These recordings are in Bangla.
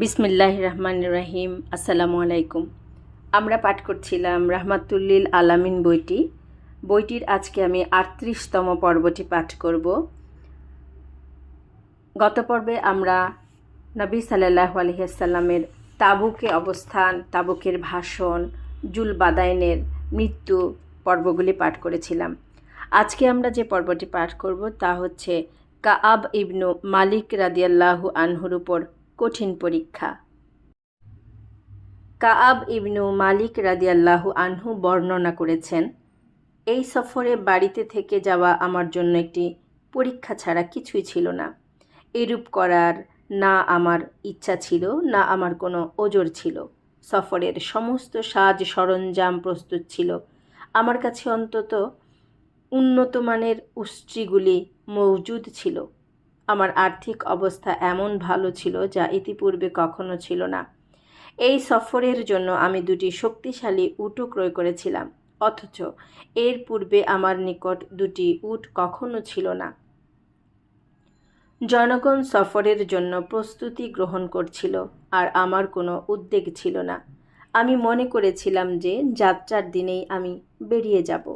বিসমিল্লাহ রহমান রাহিম, আসসালামু আলাইকুম। আমরা পাঠ করছিলাম রাহমাতুল্লিল আলামিন বইটি। বইটির আজকে আমি আটত্রিশতম পর্বটি পাঠ করব। গত পর্বে আমরা নবী সাল্লাহ আলহিসাল্লামের তাবুকে অবস্থান, তাবুকের ভাষণ, জুল বাদাইনের মৃত্যু পর্বগুলি পাঠ করেছিলাম। আজকে আমরা যে পর্বটি পাঠ করব তা হচ্ছে কাআব ইবনু মালিক রাদিয়াল্লাহু আনহুর উপর কঠিন পরীক্ষা। কাআব ইবনু মালিক রাদিয়াল্লাহু আনহু বর্ণনা করেছেন, এই সফরে বাড়িতে থেকে যাওয়া আমার জন্য একটি পরীক্ষা ছাড়া কিছুই ছিল না। এরূপ করার না আমার ইচ্ছা ছিল, না আমার কোনো ওজোর ছিল। সফরের সমস্ত সাজ সরঞ্জাম প্রস্তুত ছিল। আমার কাছে অন্তত উন্নত মানের উষ্ট্রিগুলি মজুদ ছিল। আমার আর্থিক অবস্থা এমন ভালো ছিল যা ইতিপূর্বে কখনো ছিল না। এই সফরের জন্য আমি দুটি শক্তিশালী উটও ক্রয় করেছিলাম, অথচ এর পূর্বে আমার নিকট দুটি উট কখনো ছিল না। জনগণ সফরের জন্য প্রস্তুতি গ্রহণ করছিল, আর আমার কোনো উদ্বেগ ছিল না। আমি মনে করেছিলাম যে যাত্রার দিনেই আমি বেরিয়ে যাব।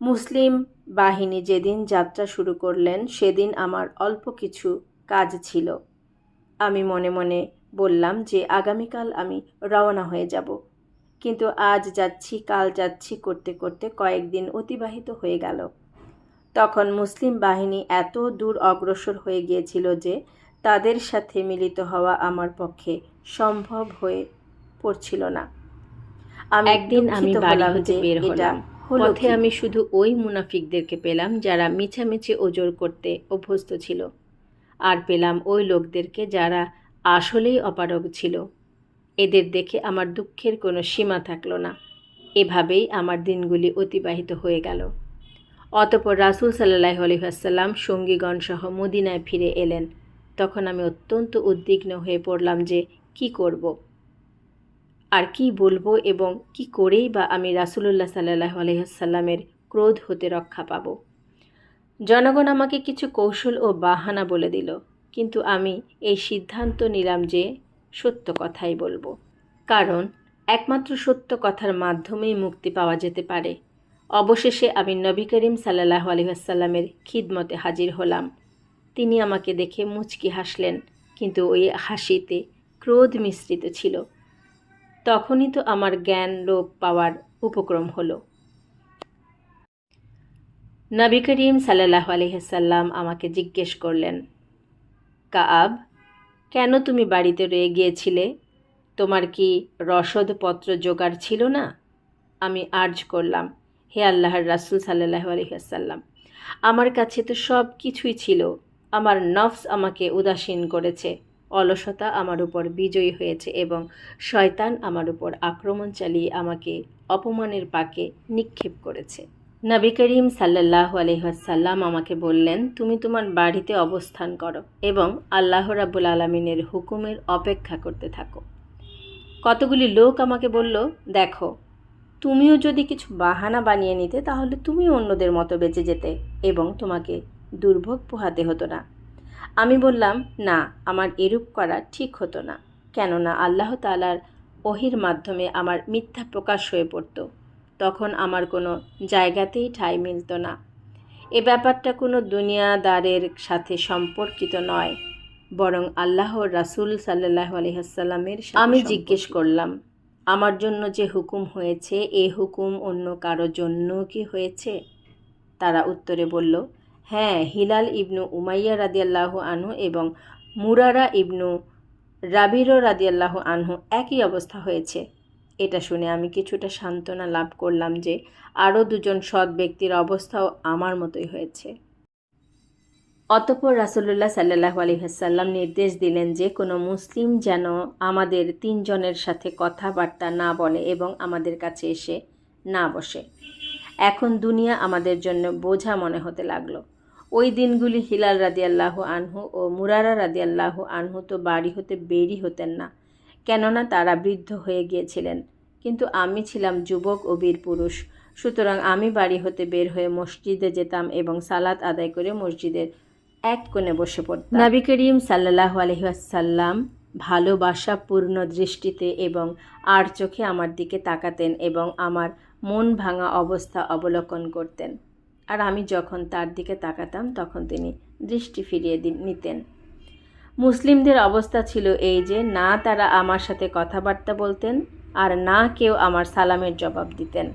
মুসলিম বাহিনী যেদিন যাত্রা শুরু করলেন সেদিন আমার অল্প কিছু কাজ ছিল। আমি মনে মনে বললাম যে আগামীকাল আমি রওনা হয়ে যাব। কিন্তু আজ যাচ্ছি কাল যাচ্ছি করতে করতে কয়েকদিন অতিবাহিত হয়ে গেল। তখন মুসলিম বাহিনী এত দূর অগ্রসর হয়ে গিয়েছিল যে তাদের সাথে মিলিত হওয়া আমার পক্ষে সম্ভব হয়ে পড়ছিল না। আমি একদিন আমি বাড়ি হতে বের হলাম। হলো পথে আমি শুধু ওই মুনাফিকদেরকে পেলাম যারা মিছামিছি ওজোর করতে অভ্যস্ত ছিল। আর পেলাম ওই লোকদেরকে যারা আসলেই অপারগ ছিল। এদের দেখে আমার দুঃখের কোনো সীমা থাকল না। এভাবেই আমার দিনগুলি অতিবাহিত হয়ে গেল। অতপর রাসুল সাল্লাহ আলহাসাল্লাম সঙ্গীগণ সহ মদিনায় ফিরে এলেন। তখন আমি অত্যন্ত উদ্বিগ্ন হয়ে পড়লাম যে কি করব। আর কি বলব এবং কি করেই বা আমি রাসুলুল্লাহ সাল্লাহ আলহাসাল্লামের ক্রোধ হতে রক্ষা পাব। জনগণ আমাকে কিছু কৌশল ও বাহানা বলে দিল, কিন্তু আমি এই সিদ্ধান্ত নিলাম যে সত্য কথাই বলব। কারণ একমাত্র সত্য কথার মাধ্যমেই মুক্তি পাওয়া যেতে পারে। অবশেষে আমি নবী করিম সাল্লাহ আলহাসাল্লামের খিদমতে হাজির হলাম। তিনি আমাকে দেখে মুচকি হাসলেন, কিন্তু ওই হাসিতে ক্রোধ মিশ্রিত ছিল। তখনই তো আমার জ্ঞান লোপ পাওয়ার উপক্রম হলো। নবী করিম সাল্লাহ আলহাসাল্লাম আমাকে জিজ্ঞেস করলেন কাব কেন তুমি বাড়িতে রয়ে গিয়েছিলে? তোমার কি রসদপত্র জোগাড় ছিল না? আমি আর্জ করলাম, হে আল্লাহর রাসুল সাল্লাহ আলহাসাল্লাম আমার কাছে তো সব কিছুই ছিল। আমার নফস আমাকে উদাসীন করেছে। অলসতা আমার উপর বিজয়ী হয়েছে এবং শয়তান আমার উপর আক্রমণ চালিয়ে আমাকে অপমানের পাকে নিক্ষেপ করেছে। নবী করিম সাল্লাহ আলহাসাল্লাম আমাকে বললেন, তুমি তোমার বাড়িতে অবস্থান করো এবং আল্লাহ রাবুল আলমিনের হুকুমের অপেক্ষা করতে থাকো। কতগুলি লোক আমাকে বলল, দেখো, তুমিও যদি কিছু বাহানা বানিয়ে নিতে, তাহলে তুমিও অন্যদের মতো বেঁচে যেতে এবং তোমাকে দুর্ভোগ পোহাতে হতো না। আমি বললাম না আমার এরূপ করা ঠিক হতো না। কেননা আল্লাহ তালার ওহির মাধ্যমে আমার মিথ্যা প্রকাশ হয়ে পড়ত। তখন আমার কোনো জায়গাতেই ঠাঁই মিলত না। এ ব্যাপারটা কোনো দুনিয়াদারের সাথে সম্পর্কিত নয় বরং আল্লাহর রাসুল সাল্লাহ আলহিহাসাল্লামের আমি জিজ্ঞেস করলাম আমার জন্য যে হুকুম হয়েছে এ হুকুম অন্য কারও জন্য কি হয়েছে? তারা উত্তরে বলল হ্যাঁ হিলাল ইবনু উমাইয়া রাদিয়াল্লাহু আনহু এবং মুরারা ইবনু রাবির রাদিয়াল্লাহু আনহু একই অবস্থা হয়েছে। এটা শুনে আমি কিছুটা সান্ত্বনা লাভ করলাম যে আরও দুজন সৎ ব্যক্তির অবস্থাও আমার মতোই হয়েছে। অতপর রাসুল্লাহ সাল্লাহ আলহিহাসাল্লাম নির্দেশ দিলেন যে কোনো মুসলিম যেন আমাদের তিনজনের সাথে কথাবার্তা না বলে এবং আমাদের কাছে এসে না বসে। এখন দুনিয়া আমাদের জন্য বোঝা মনে হতে লাগল। ওই দিনগুলি হিলাল রাদিয়াল্লাহু আনহু ও মুরারা রাদিয়াল্লাহু আনহু তো বাড়ি হতে বেরই হতেন না, কেননা তারা বৃদ্ধ হয়ে গিয়েছিলেন। কিন্তু আমি ছিলাম যুবক ও বীর পুরুষ, সুতরাং আমি বাড়ি হতে বের হয়ে মসজিদে যেতাম এবং সালাত আদায় করে মসজিদের এক কোণে বসে পড়তাম। নবী করিম সাল্লাহ আলহিহাসাল্লাম ভালোবাসাপূর্ণ দৃষ্টিতে এবং আর চোখে আমার দিকে তাকাতেন এবং আমার মন ভাঙা অবস্থা অবলোকন করতেন। আর আমি যখন তার দিকে তাকাতাম, তখন তিনি দৃষ্টি ফিরিয়ে নিতেন। মুসলিমদের অবস্থা ছিল এই যে, না তারা আমার সাথে কথাবার্তা বলতেন আর না কেউ আমার সালামের জবাব দিতেন।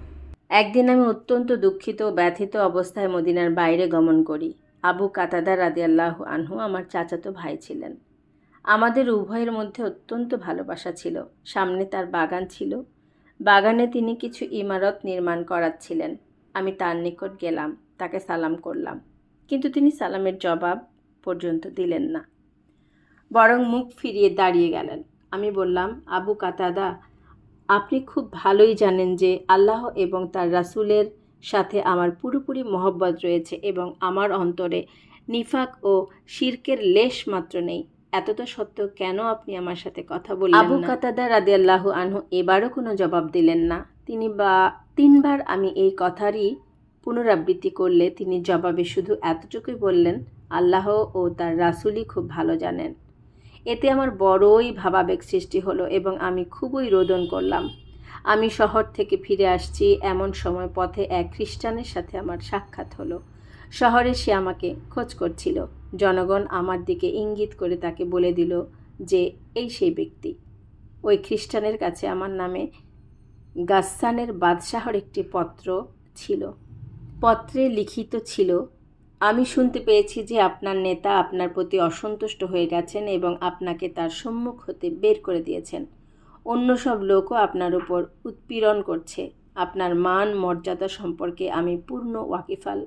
একদিন আমি অত্যন্ত দুঃখিত ব্যথিত অবস্থায় মদিনার বাইরে গমন করি। আবু কাতাদার কাতাদা রাদিয়াল্লাহ আনহু আমার চাচাতো ভাই ছিলেন। আমাদের উভয়ের মধ্যে অত্যন্ত ভালোবাসা ছিল। সামনে তার বাগান ছিল। বাগানে তিনি কিছু ইমারত নির্মাণ করাচ্ছিলেন। আমি তার নিকট গেলাম। তাকে সালাম করলাম। কিন্তু তিনি সালামের জবাব পর্যন্ত দিলেন না। বরং মুখ ফিরিয়ে দাঁড়িয়ে গেলেন। আমি বললাম আবু কাতাদা আপনি খুব ভালোই জানেন যে আল্লাহ এবং তার রাসূলের সাথে আমার পুরোপুরি মহব্বত রয়েছে এবং আমার অন্তরে নিফাক ও শিরকের লেশ মাত্র নেই। এতটা সত্ত্বেও কেন আপনি আমার সাথে কথা বললেন আবু কাতাদা রাদিয়াল্লাহু আনহু এবারও কোনো জবাব দিলেন না। তিনি বা তিনবার আমি এই কথারই পুনরাবৃত্তি করলে তিনি জবাবে শুধু এতটুকুই বললেন, আল্লাহ ও তার রাসূলই খুব ভালো জানেন। এতে আমার বড়ই ভাবাবেগ সৃষ্টি হলো এবং আমি খুবই রোদন করলাম। আমি শহর থেকে ফিরে আসছি, এমন সময় পথে এক খ্রিস্টানের সাথে আমার সাক্ষাৎ হলো। শহরে সে আমাকে খোঁজ করছিল। জনগণ আমার দিকে ইঙ্গিত করে তাকে বলে দিল যে, এই সেই ব্যক্তি। ওই খ্রিস্টানের কাছে আমার নামে গাস্সানের বাদশাহর একটি পত্র ছিল। পত্রে লিখিত ছিল, আমি শুনতে পেয়েছি যে আপনার নেতা আপনার প্রতি অসন্তুষ্ট হয়ে গেছেন এবং আপনাকে তার সম্মুখ হতে বের করে দিয়েছেন। অন্য সব লোকও আপনার উপর উৎপীড়ন করছে। আপনার মান মর্যাদা সম্পর্কে আমি পূর্ণ ওয়াকিফাল।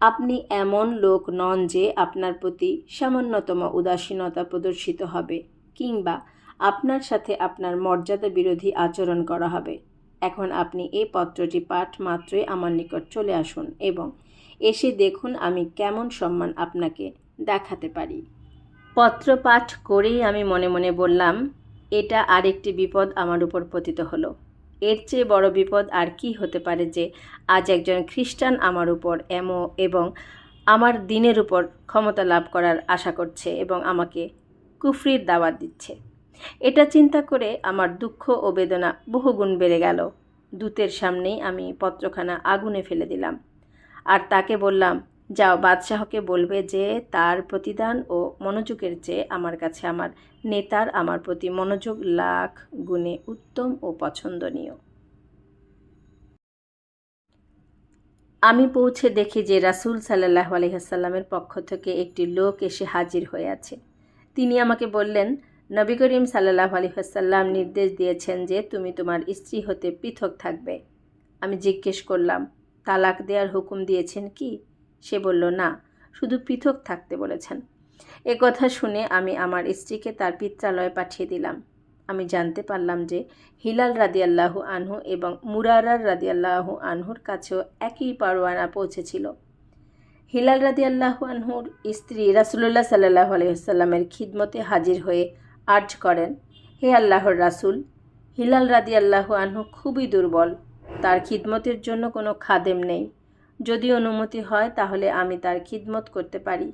আপনি এমন লোক নন যে আপনার প্রতি সামান্যতম উদাসীনতা প্রদর্শিত হবে কিংবা আপনার সাথে আপনার মর্যাদা বিরোধী আচরণ করা হবে। এখন আপনি এই পত্রটি পাঠ মাত্রই আমার নিকট চলে আসুন এবং এসে দেখুন আমি কেমন সম্মান আপনাকে দেখাতে পারি। পত্র পাঠ করেই আমি মনে মনে বললাম, এটা আরেকটি বিপদ আমার উপর পতিত হলো। এর চেয়ে বড় বিপদ আর কি হতে পারে যে আজ একজন খ্রিস্টান আমার উপর এমো এবং আমার দিনের উপর ক্ষমতা লাভ করার আশা করছে এবং আমাকে কুফরির দাওয়াত দিচ্ছে। এটা চিন্তা করে আমার দুঃখ ও বেদনা বহুগুণ বেড়ে গেল। দূতের সামনেই আমি পত্রখানা আগুনে ফেলে দিলাম। আর তাকে বললাম, যাও, বাদশাহকে বলবে যে, তার প্রতিদান ও মনোযোগের চেয়ে আমার কাছে আমার নেতার আমার প্রতি মনোযোগ লাখ গুণে উত্তম ও পছন্দনীয়। আমি পৌঁছে দেখি যে রাসূল সাল্লাহ আলহিহাসাল্লামের পক্ষ থেকে একটি লোক এসে হাজির হয়ে আছে। তিনি আমাকে বললেন নবী করিম সাল্লাহ আলহিহাসাল্লাম নির্দেশ দিয়েছেন যে তুমি তোমার স্ত্রী হতে পৃথক থাকবে। আমি জিজ্ঞেস করলাম, তালাক দেওয়ার হুকুম দিয়েছেন কি? সে বলল, না, শুধু পৃথক থাকতে বলেছেন। এ কথা শুনে আমি আমার স্ত্রীকে তার পিত্রালয়ে পাঠিয়ে দিলাম। আমি জানতে পারলাম যে হিলাল রাদিয়াল্লাহু আনহু এবং মুরারার রাদিয়াল্লাহু আনহুর কাছেও একই পারোয়ানা পৌঁছেছিল। হিলাল রাদিয়াল্লাহু আনহুর স্ত্রী রাসুলুল্লাহ সাল্লাহ আলহিহাল্লামের খিদমতে হাজির হয়ে আর্জ করেন, হে আল্লাহর রাসূল, হিলাল রাদিয়াল্লাহু আনহু খুবই দুর্বল, তার খিদমতের জন্য কোনো খাদেম নেই। যদি অনুমতি হয় তাহলে আমি তার খিদমত করতে পারি।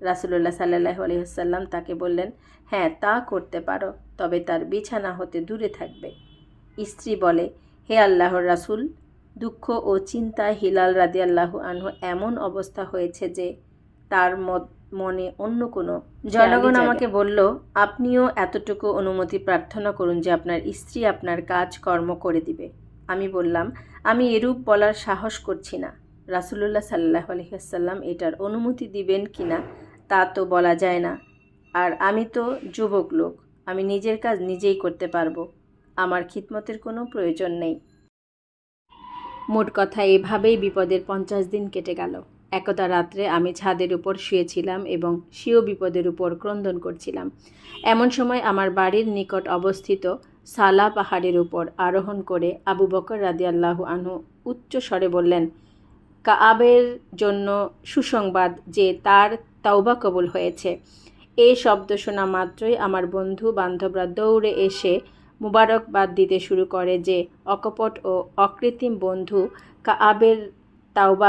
রাসুলুল্লাহ সাল্লাহ আলহিহাল্লাম তাকে বললেন হ্যাঁ তা করতে পারো, তবে তার বিছানা হতে দূরে থাকবে। স্ত্রী বলে, হে আল্লাহর রাসূল, দুঃখ ও চিন্তায় হিলাল রাদি আল্লাহ আনহু এমন অবস্থা হয়েছে যে তার মত- মনে অন্য কোনো। জনগণ আমাকে বলল আপনিও এতটুকু অনুমতি প্রার্থনা করুন যে আপনার স্ত্রী আপনার কাজ কর্ম করে দিবে। আমি বললাম আমি এরূপ বলার সাহস করছি না। রাসুলুল্লাহ সাল্লাহ আলহিহাসাল্লাম এটার অনুমতি দিবেন কি না তা তো বলা যায় না। আর আমি তো যুবক লোক আমি নিজের কাজ নিজেই করতে পারব। আমার খিদমতের কোনো প্রয়োজন নেই। মোট কথা এভাবেই বিপদের পঞ্চাশ দিন কেটে গেল। একদা রাত্রে আমি ছাদের উপর শুয়েছিলাম এবং স্বীয় বিপদের উপর ক্রন্দন করছিলাম। এমন সময় আমার বাড়ির নিকট অবস্থিত সালা পাহাড়ের উপর আরোহণ করে আবু বকর রাদিয়াল্লাহু আনহু উচ্চ স্বরে বললেন, কাআবের জন্য সুসংবাদ যে তার তাওবা কবুল হয়েছে। এই শব্দ শোনা মাত্রই আমার বন্ধু বান্ধবরা দৌড়ে এসে মুবারকবাদ দিতে শুরু করে যে, অকপট ও অকৃত্রিম বন্ধু কাআবের তাওবা